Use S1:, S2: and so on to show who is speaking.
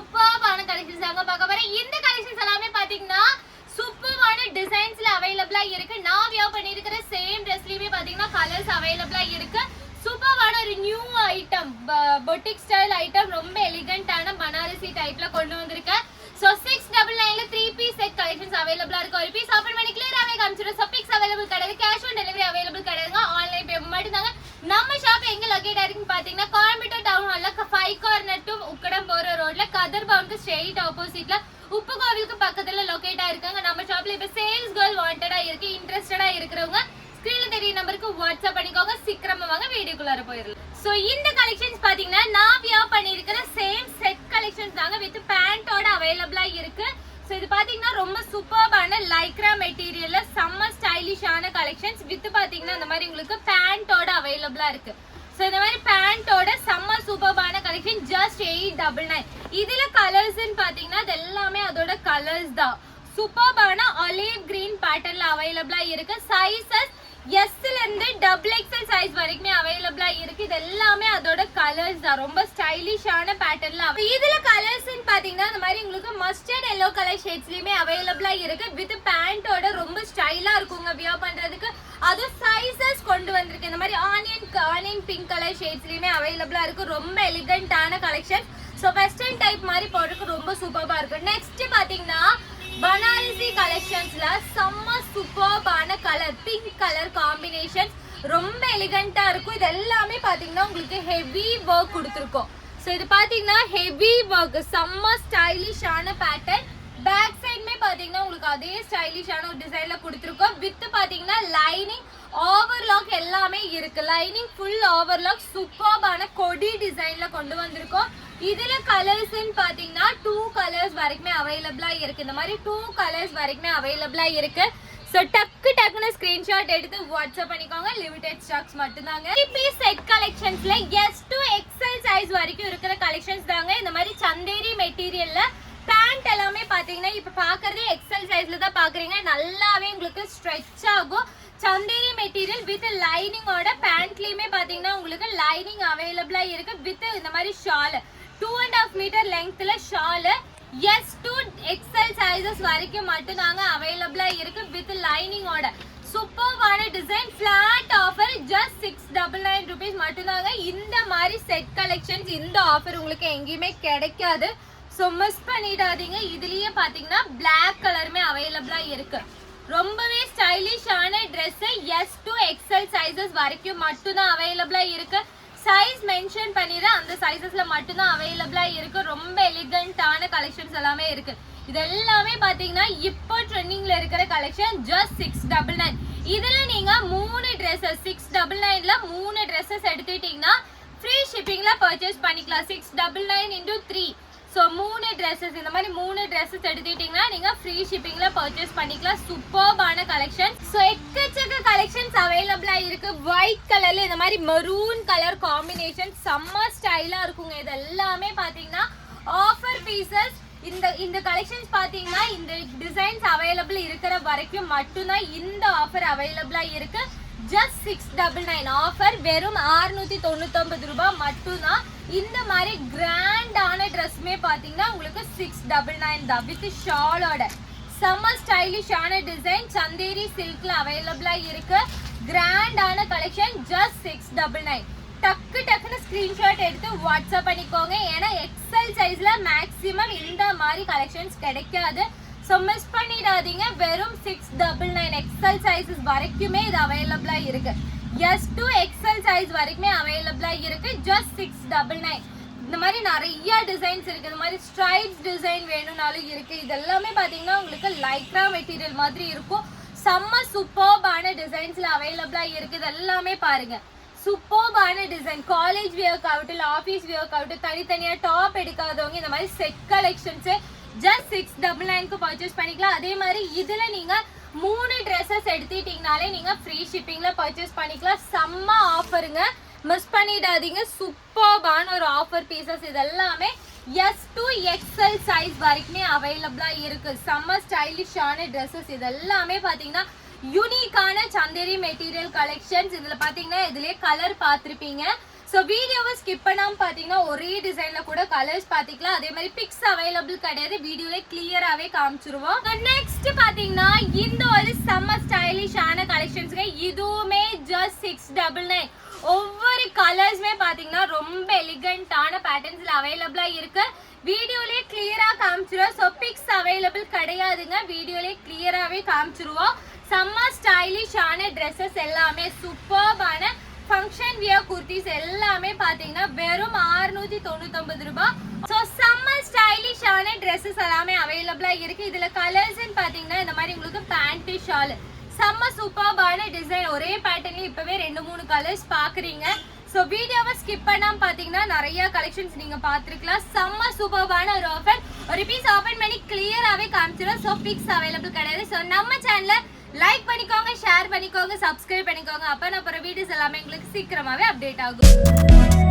S1: சூப்பர்பான கலெக்ஷன்ஸ் தாங்க பார்க்க போறேன். இந்த கலெக்ஷன்ஸ் எல்லாமே பாத்தீங்கன்னா சூப்பர்பான டிசைன்ஸ்ல அவைலபிளா இருக்கு. நான் வியர் பண்ணிருக்கிற சேம் ட்ரெஸ்லயுமே பாத்தீங்கன்னா கலர்ஸ் அவைலபிளா இருக்கு. சூப்பர்பான ஒரு new item boutique style item ரொம்ப எலிகண்டான பனாரசி டைப்ல கொண்டு வந்திருக்கேன் ஸோ சிக்ஸ் டபுள் நைன்ல த்ரீ பீஸ் செட் கலெக்ஷன்ஸ் அவைலபிளா இருக்கு. ஒரு பீஸ் ஓப்பன் பண்ணி கிளியராகவே காமிச்சிடும் ஸோ பிக்ஸ் அவைலபிள் கிடையாது. கேஷ் ஆன் டெலிவரி அவைலபிள் கிடையாதுங்க. ஆன்லைன் பேமெண்ட் தாங்க நம்ம ஷாப் எங்க லொகேட் ஆயிருக்குன்னு பாத்தீங்கன்னா கோயம்புத்தூர் டவுன் ஹால்ல ஃபைவ் கார்னர் டு கதர் பவுனுக்கு ஸ்ட்ரெயிட் ஆப்போசிட்ல உப்பு கோவிலுக்கு பக்கத்துல லொகேட் ஆயிருக்காங்க. நம்ம ஷாப்ல இப்ப சேல்ஸ் கேர்ள் வாண்டடா இருக்கு இன்ட்ரெஸ்டடா இருக்கிறவங்க ஸ்கிரீன்ல தெரிய நம்பருக்கு வாட்ஸ்அப் பண்ணிக்கோங்க. சீக்கிரமா வாங்க வீடியோக்குள்ளார போயிடலாம். சோ இந்த கலெக்ஷன்ஸ் பாத்தீங்கன்னா நான் வியர் பண்ணிருக்கிற சேம் செட் கலெக்ஷன்ஸ் தாங்க வித் பேண்டோட அவைலபிளா இருக்கு. ஸோ இது பாத்தீங்கன்னா ரொம்ப சூப்பர்பான லைக்ரா மெட்டீரியல்ல செம்ம ஸ்டைலிஷான கலெக்ஷன்ஸ் வித் பாத்தீங்கன்னா இந்த மாதிரி உங்களுக்கு பேண்டோட அவைலபிளா இருக்கு. ஸோ இந்த மாதிரி பேண்டோட செம்ம சூப்பர்பான collection just eight double nine இதுல கலர்ஸ்ன்னு பாத்தீங்கன்னா அது எல்லாமே அதோட கலர்ஸ் தான். சூப்பர்பான ஒலிவ் கிரீன் பேட்டர்ன்ல அவைலபிளா இருக்கு. சைசஸ் எஸ்ல இருந்து டபுள் எக்ஸல் சைஸ் வரைக்குமே அவைலபிளா இருக்கு. இது எல்லாமே அதோட கலர்ஸ் தான். ரொம்ப ஸ்டைலிஷான பேட்டர்ன்ல இதுல கலர்ஸ் பாத்தீங்கன்னா இந்த மாதிரி உங்களுக்கு மஸ்டர்ட் எல்லோ கலர் ஷேட்ஸ்லயுமே அவைலபிளா இருக்கு. வித் பேண்டோட ரொம்ப ஸ்டைலா இருக்குங்க வியர் பண்றதுக்கு. அது சைசஸ் கொண்டு வந்திருக்கு. இந்த மாதிரி ஆனியன் ஆனியன் பிங்க் கலர் ஷேட்ஸ்லயுமே அவைலபிளா இருக்கு. ரொம்ப எலிகண்டான கலெக்ஷன் ஸோ வெஸ்டர்ன் டைப் மாதிரி போடுறதுக்கு ரொம்ப சூப்பராக இருக்கும் நெக்ஸ்ட் பார்த்தீங்கன்னா பனாரசி கலெக்ஷன்ஸ்ல செம்ம சூப்பர்பான கலர் பிங்க் கலர் காம்பினேஷன் ரொம்ப எலிகண்டா இருக்கும். இது எல்லாமே பாத்தீங்கன்னா உங்களுக்கு ஹெவி ஒர்க் கொடுத்துருக்கோம். ஸோ இது பாத்தீங்கன்னா ஹெவி ஒர்க் செம்ம ஸ்டைலிஷான பேட்டர்ன் பேக் சைடுமே பாத்தீங்கன்னா உங்களுக்கு அதே ஸ்டைலிஷான ஒரு டிசைன்ல கொடுத்துருக்கோம். வித் பாத்தீங்கன்னா லைனிங் ஓவர்லாக் எல்லாமே இருக்கு. லைனிங் ஃபுல் ஓவர்லாக் சூப்பர்பான கொடி டிசைன்ல கொண்டு வந்திருக்கோம். இதுல கலர்ஸ்ன்னு பாத்தீங்கன்னா டூ கலர்ஸ் வரைக்குமே அவைலபிளா இருக்கு. இந்த மாதிரி டூ கலர்ஸ் வரைக்குமே அவைலபிளா இருக்கு. ஸோ டக்கு டக்குன்னு ஸ்க்ரீன்ஷாட் எடுத்து வாட்ஸ்அப் பண்ணிக்கோங்க. லிமிடெட் ஸ்டாக்ஸ் மட்டும்தாங்க. இப்போ செட் கலெக்ஷன்ஸ்ல எஸ் டு எக்ஸல் சைஸ் வரைக்கும் இருக்கிற கலெக்ஷன்ஸ் தாங்க. இந்த மாதிரி சந்தேரி மெட்டீரியல்ல பேண்ட் எல்லாமே பாத்தீங்கன்னா இப்போ பாக்குறதே எக்ஸல் சைஸ்ல தான் பாக்குறீங்க. நல்லாவே உங்களுக்கு ஸ்ட்ரெச் ஆகும். சந்தேரி மெட்டீரியல் வித் லைனிங்கோட பேண்ட்லயுமே பாத்தீங்கன்னா உங்களுக்கு லைனிங் அவைலபிளா இருக்கு. வித் இந்த மாதிரி shawl two and half metre லெங்க்த்ல shawl S to XL sizes வரைக்கும் மட்டும்தாங்க அவைலபிளா இருக்கு வித் லைனிங்கோட சூப்பர்வான design flat offer just six double nine rupees மட்டும்தாங்க. இந்த மாதிரி செட் கலெக்ஷன்ஸ் இந்த ஆஃபர் உங்களுக்கு எங்கேயுமே கிடைக்காது. ஸோ மிஸ் பண்ணிடாதீங்க. இதுலயே பார்த்தீங்கன்னா பிளாக் கலருமே அவைலபிளா இருக்கு. ரொம்பவே ஸ்டைலிஷான dress S to XL sizes வரைக்கும் மட்டும்தான் அவைலபிளா இருக்குது சைஸ் மென்ஷன் பண்ணிடுறேன் அந்த சைஸஸ்ல மட்டும்தான் அவைலபிளா இருக்கு. ரொம்ப எலிகண்டான கலெக்ஷன்ஸ் எல்லாமே இருக்கு. இது எல்லாமே பாத்தீங்கன்னா இப்போ ட்ரெண்டிங்ல இருக்கிற collection just six double nine இதுல நீங்க மூணு ட்ரெஸ்ஸஸ் சிக்ஸ் டபுள் நைன்ல மூணு ட்ரெஸ்ஸஸ் எடுத்துட்டீங்கன்னா ஃப்ரீ ஷிப்பிங்ல பர்ச்சேஸ் பண்ணிக்கலாம். Six double nine into three so மூணு ட்ரெஸ்ஸஸ் இந்த மாதிரி மூணு ட்ரெஸ்ஸஸ் எடுத்துக்கிட்டிங்கன்னா நீங்கள் ஃப்ரீ ஷிப்பிங்கில் பர்ச்சேஸ் பண்ணிக்கலாம். சூப்பர்பான கலெக்ஷன் ஸோ எக்கச்சக்க கலெக்ஷன்ஸ் அவைலபிளாக இருக்குது ஒயிட் கலரில் இந்த மாதிரி மரூன் கலர் காம்பினேஷன் செம்ம ஸ்டைலாக இருக்குங்க. இது எல்லாமே பார்த்தீங்கன்னா ஆஃபர் பீசஸ் இந்த இந்த கலெக்ஷன்ஸ் பார்த்தீங்கன்னா இந்த டிசைன்ஸ் அவைலபிள் இருக்கிற வரைக்கும் மட்டும்தான் இந்த ஆஃபர் அவைலபிளாக இருக்குது just six double nine offer வெறும் அறுநூத்தி தொண்ணூத்தொம்பது ரூபாய் மட்டும்தான். இந்த மாதிரி கிராண்டான ட்ரெஸ்ஸுமே பார்த்தீங்கன்னா உங்களுக்கு சிக்ஸ் டபுள் நைன் தான் வித் ஷாலோட செம்ம ஸ்டைலிஷான டிசைன் சந்தேரி சில்க்ல அவைலபிளா இருக்கு. கிராண்டான collection just six double nine டக்கு டக்குன்னு ஸ்க்ரீன்ஷாட் எடுத்து வாட்ஸ்அப் பண்ணிக்கோங்க. ஏன்னா எக்ஸல் சைஸ்ல மேக்ஸிமம் இந்த மாதிரி கலெக்ஷன்ஸ் கிடைக்காது. ஸோ மிஸ் பண்ணிடாதீங்க. வெறும் six double nine XL sizes வரைக்குமே இது அவைலபிளாக இருக்குது எஸ் டூ எக்ஸல் சைஸ் வரைக்குமே அவைலபிளாக இருக்குது ஜஸ்ட் சிக்ஸ் டபுள் நைன் இந்த மாதிரி நிறைய டிசைன்ஸ் இருக்கு. இந்த மாதிரி ஸ்ட்ரைப்ஸ் டிசைன் வேணும்னாலும் இருக்கு. இதெல்லாமே பாத்தீங்கன்னா உங்களுக்கு லைக்ரா மெட்டீரியல் மாதிரி இருக்கும். செம்ம சூப்பர்பான டிசைன்ஸ்ல அவைலபிளா இருக்கு. இதெல்லாமே பாருங்க. சூப்பர்பான டிசைன் காலேஜ் வியர்க் அவுட் இல்லை ஆஃபீஸ் வியர்க் அவுட் தனித்தனியாக டாப் எடுக்காதவங்க இந்த மாதிரி set collections just six double நைனுக்கு பர்ச்சேஸ் பண்ணிக்கலாம். அதே மாதிரி இதில் நீங்கள் மூணு ட்ரெஸ்ஸஸ் எடுத்துக்கிட்டிங்கனாலே நீங்கள் ஃப்ரீ ஷிப்பிங்கில் பர்ச்சேஸ் பண்ணிக்கலாம். செம்ம ஆஃபருங்க மிஸ் பண்ணிடாதீங்க. சூப்பர்பான ஒரு ஆஃபர் பீசஸ் இதெல்லாமே எஸ் டு எக்ஸ்எல் சைஸ் வரைக்குமே அவைலபிளாக இருக்கு. செம்ம ஸ்டைலிஷான ட்ரெஸ்ஸஸ் இதெல்லாமே பார்த்தீங்கன்னா யூனிக்கான சந்தேரி மெட்டீரியல் கலெக்ஷன்ஸ் இதில் பார்த்தீங்கன்னா இதுலேயே கலர் பார்த்துருப்பீங்க. ஸோ வீடியோவை ஸ்கிப் பண்ணாமல் பார்த்தீங்கன்னா ஒரே டிசைனில் கூட கலர்ஸ் பார்த்திக்கலாம் அதே மாதிரி பிக்ஸ் அவைலபிள் கிடையாது. வீடியோவே கிளியராகவே காமிச்சிருவோம். நெக்ஸ்ட் பார்த்தீங்கன்னா இந்த ஒரு செம்ம ஸ்டைலிஷான கலெக்ஷன்ஸுங்க இதுவுமே ஜஸ்ட் சிக்ஸ் டபுள் நைன் ஒவ்வொரு கலர்ஸுமே பார்த்தீங்கன்னா ரொம்ப எலிகண்டான பேட்டர்ன்ஸில் அவைலபிளாக இருக்கு. வீடியோலேயே கிளியராக காமிச்சிருவோம். ஸோ பிக்ஸ் அவைலபிள் கிடையாதுங்க. வீடியோலேயே கிளியராகவே காமிச்சிருவோம். செம்ம ஸ்டைலிஷான ட்ரெஸ்ஸஸ் எல்லாமே சூப்பர்பான ஃபங்க்ஷன் வியர் குர்த்திஸ் எல்லாமே பார்த்தீங்கன்னா வெறும் 699 தொண்ணூத்தொம்பது ரூபாய் ஸோ செம்ம ஸ்டைலிஷான ட்ரெஸ்ஸஸ் எல்லாமே அவைலபிளாக இருக்கு. இதுல கலர்ஸ்ன்னு பார்த்தீங்கன்னா இந்த மாதிரி உங்களுக்கு பேண்ட்டு ஷால் செம்ம சூப்பர்பான டிசைன் ஒரே பேட்டர்ன்ல இப்போவே ரெண்டு மூணு கலர்ஸ் பார்க்குறீங்க ஸோ வீடியோவை ஸ்கிப் பண்ணாம பார்த்தீங்கன்னா நிறைய கலெக்ஷன்ஸ் நீங்கள் பார்த்துருக்கலாம் செம்ம சூப்பர்பான ஒரு ஆஃபர் ஒரு பீஸ் ஓபன் பண்ணி கிளியராகவே காமிச்சிடும் ஸோ பிக்ஸ் அவைலபிள் கிடையாது. ஸோ நம்ம சேனலில் லைக் பண்ணிக்கோங்க ஷேர் பண்ணிக்கோங்க சப்ஸ்கிரைப் பண்ணிக்கோங்க. அப்போ நான் போகிற வீடியோஸ் எல்லாமே எங்களுக்கு சீக்கிரமாகவே அப்டேட் ஆகும்.